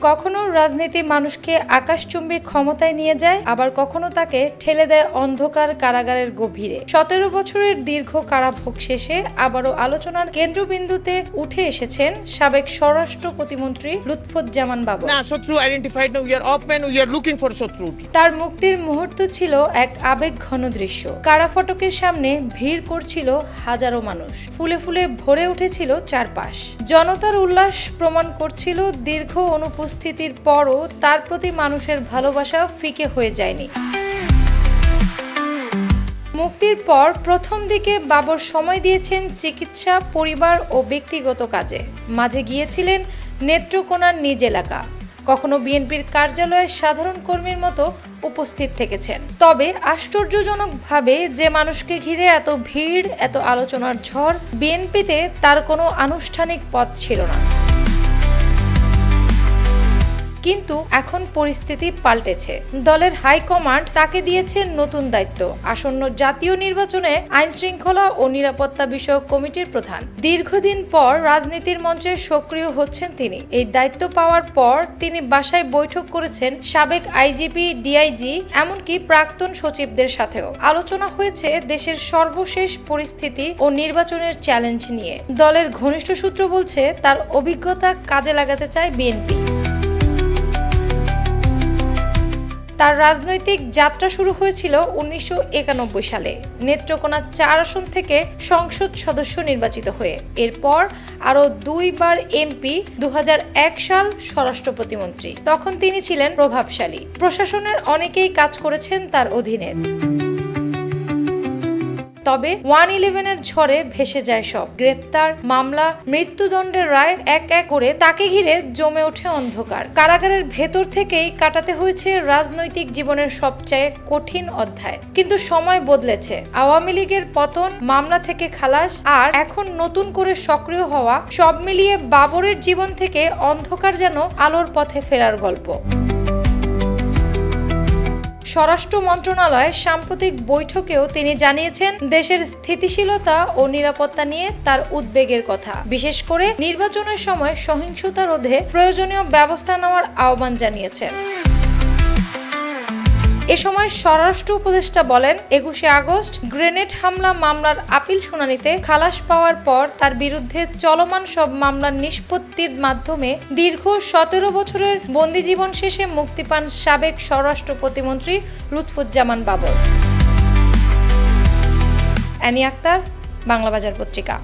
কখনো রাজনীতি মানুষকে আকাশচুম্বী ক্ষমতায় নিয়ে যায় আবার কখনো তাকে ঠেলে দেয় অন্ধকার কারাগারের গভীরে। সতেরো বছরের দীর্ঘ কারাভোগ শেষে আবারও আলোচনার কেন্দ্রবিন্দুতে উঠে এসেছেন সাবেক স্বরাষ্ট্র প্রতিমন্ত্রী লুৎফুজ্জামান বাবু. তার মুক্তির মুহূর্ত ছিল এক আবেগ ঘন দৃশ্য। কারা ফটকের সামনে ভিড় করছিল হাজারো মানুষ। ফুলে ফুলে ভরে উঠেছিল চারপাশ। জনতার উল্লাস প্রমাণ করছিল দীর্ঘ অনুপস্থিতির পরও তার প্রতি মানুষের ভালোবাসা ফিকে হয়ে যায়নি। মুক্তির পর প্রথম দিকে বাবর সময় দিয়েছেন চিকিৎসা, পরিবার ও ব্যক্তিগত কাজে। মাঝে গিয়েছিলেন নেত্রকোনার নিজ এলাকা। কখনো বিএনপির কার্যালয়ে সাধারণ কর্মীর মতো উপস্থিত থেকেছেন। তবে আশ্চর্যজনকভাবে যে মানুষকে ঘিরে এত ভিড়, এত আলোচনার ঝড়, বিএনপিতে তার কোনো আনুষ্ঠানিক পথ ছিল না। কিন্তু এখন পরিস্থিতি পাল্টেছে। দলের হাইকমান্ড তাকে দিয়েছে নতুন দায়িত্ব। আসন্ন জাতীয় নির্বাচনে আইন শৃঙ্খলা ও নিরাপত্তা বিষয়ক কমিটির প্রধান। দীর্ঘদিন পর রাজনীতির মঞ্চে সক্রিয় হচ্ছেন তিনি। এই দায়িত্ব পাওয়ার পর তিনি বাসায় বৈঠক করেছেন সাবেক আইজিপি, ডিআইজি, এমনকি প্রাক্তন সচিবদের সাথেও। আলোচনা হয়েছে দেশের সর্বশেষ পরিস্থিতি ও নির্বাচনের চ্যালেঞ্জ নিয়ে। দলের ঘনিষ্ঠ সূত্র বলছে, তার অভিজ্ঞতা কাজে লাগাতে চায় বিএনপি। তার রাজনৈতিক যাত্রা শুরু হয়েছিল উনিশশো একানব্বই সালে। নেত্রকোনা চার আসন থেকে সংসদ সদস্য নির্বাচিত হয়ে। এরপর আরও দুইবার এমপি দু হাজার এক সাল স্বরাষ্ট্র প্রতিমন্ত্রী। তখন তিনি ছিলেন প্রভাবশালী। প্রশাসনের অনেকেই কাজ করেছেন তার অধীনে। তবে ওয়ান ইলেভেনের ঝড়ে ভেসে যায় সব। গ্রেপ্তার মামলা, মৃত্যুদণ্ডের রায় এক এক করে তাকে ঘিরে জমে ওঠে অন্ধকার। কারাগারের ভেতর থেকেই কাটাতে হয়েছে রাজনৈতিক জীবনের সবচেয়ে কঠিন অধ্যায়। কিন্তু সময় বদলেছে। আওয়ামী লীগের পতন, মামলা থেকে খালাস আর এখন নতুন করে সক্রিয় হওয়া সব মিলিয়ে বাবরের জীবন থেকে অন্ধকার যেন আলোর পথে ফেরার গল্প। স্বরাষ্ট্র মন্ত্রণালয়ের সাম্প্রতিক বৈঠকেও তিনি জানিয়েছেন, দেশের স্থিতিশীলতা ও নিরাপত্তা নিয়ে তার উদ্বেগের কথা। বিশেষ করে নির্বাচনের সময় সহিংসতা রোধে প্রয়োজনীয় ব্যবস্থা নেওয়ার আহ্বান জানিয়েছেন। এ সময় স্বরাষ্ট্র উপদেষ্টা বলেন, একুশে আগস্ট গ্রেনেড হামলা মামলার আপিল শুনানিতে খালাস পাওয়ার পর তার বিরুদ্ধে চলমান সব মামলার নিষ্পত্তির মাধ্যমে দীর্ঘ সতেরো বছরের বন্দি জীবন শেষে মুক্তি পান সাবেক স্বরাষ্ট্র প্রতিমন্ত্রী লুৎফুজ্জামান বাবর। অ্যানি আক্তার বাংলা বাজার পত্রিকা।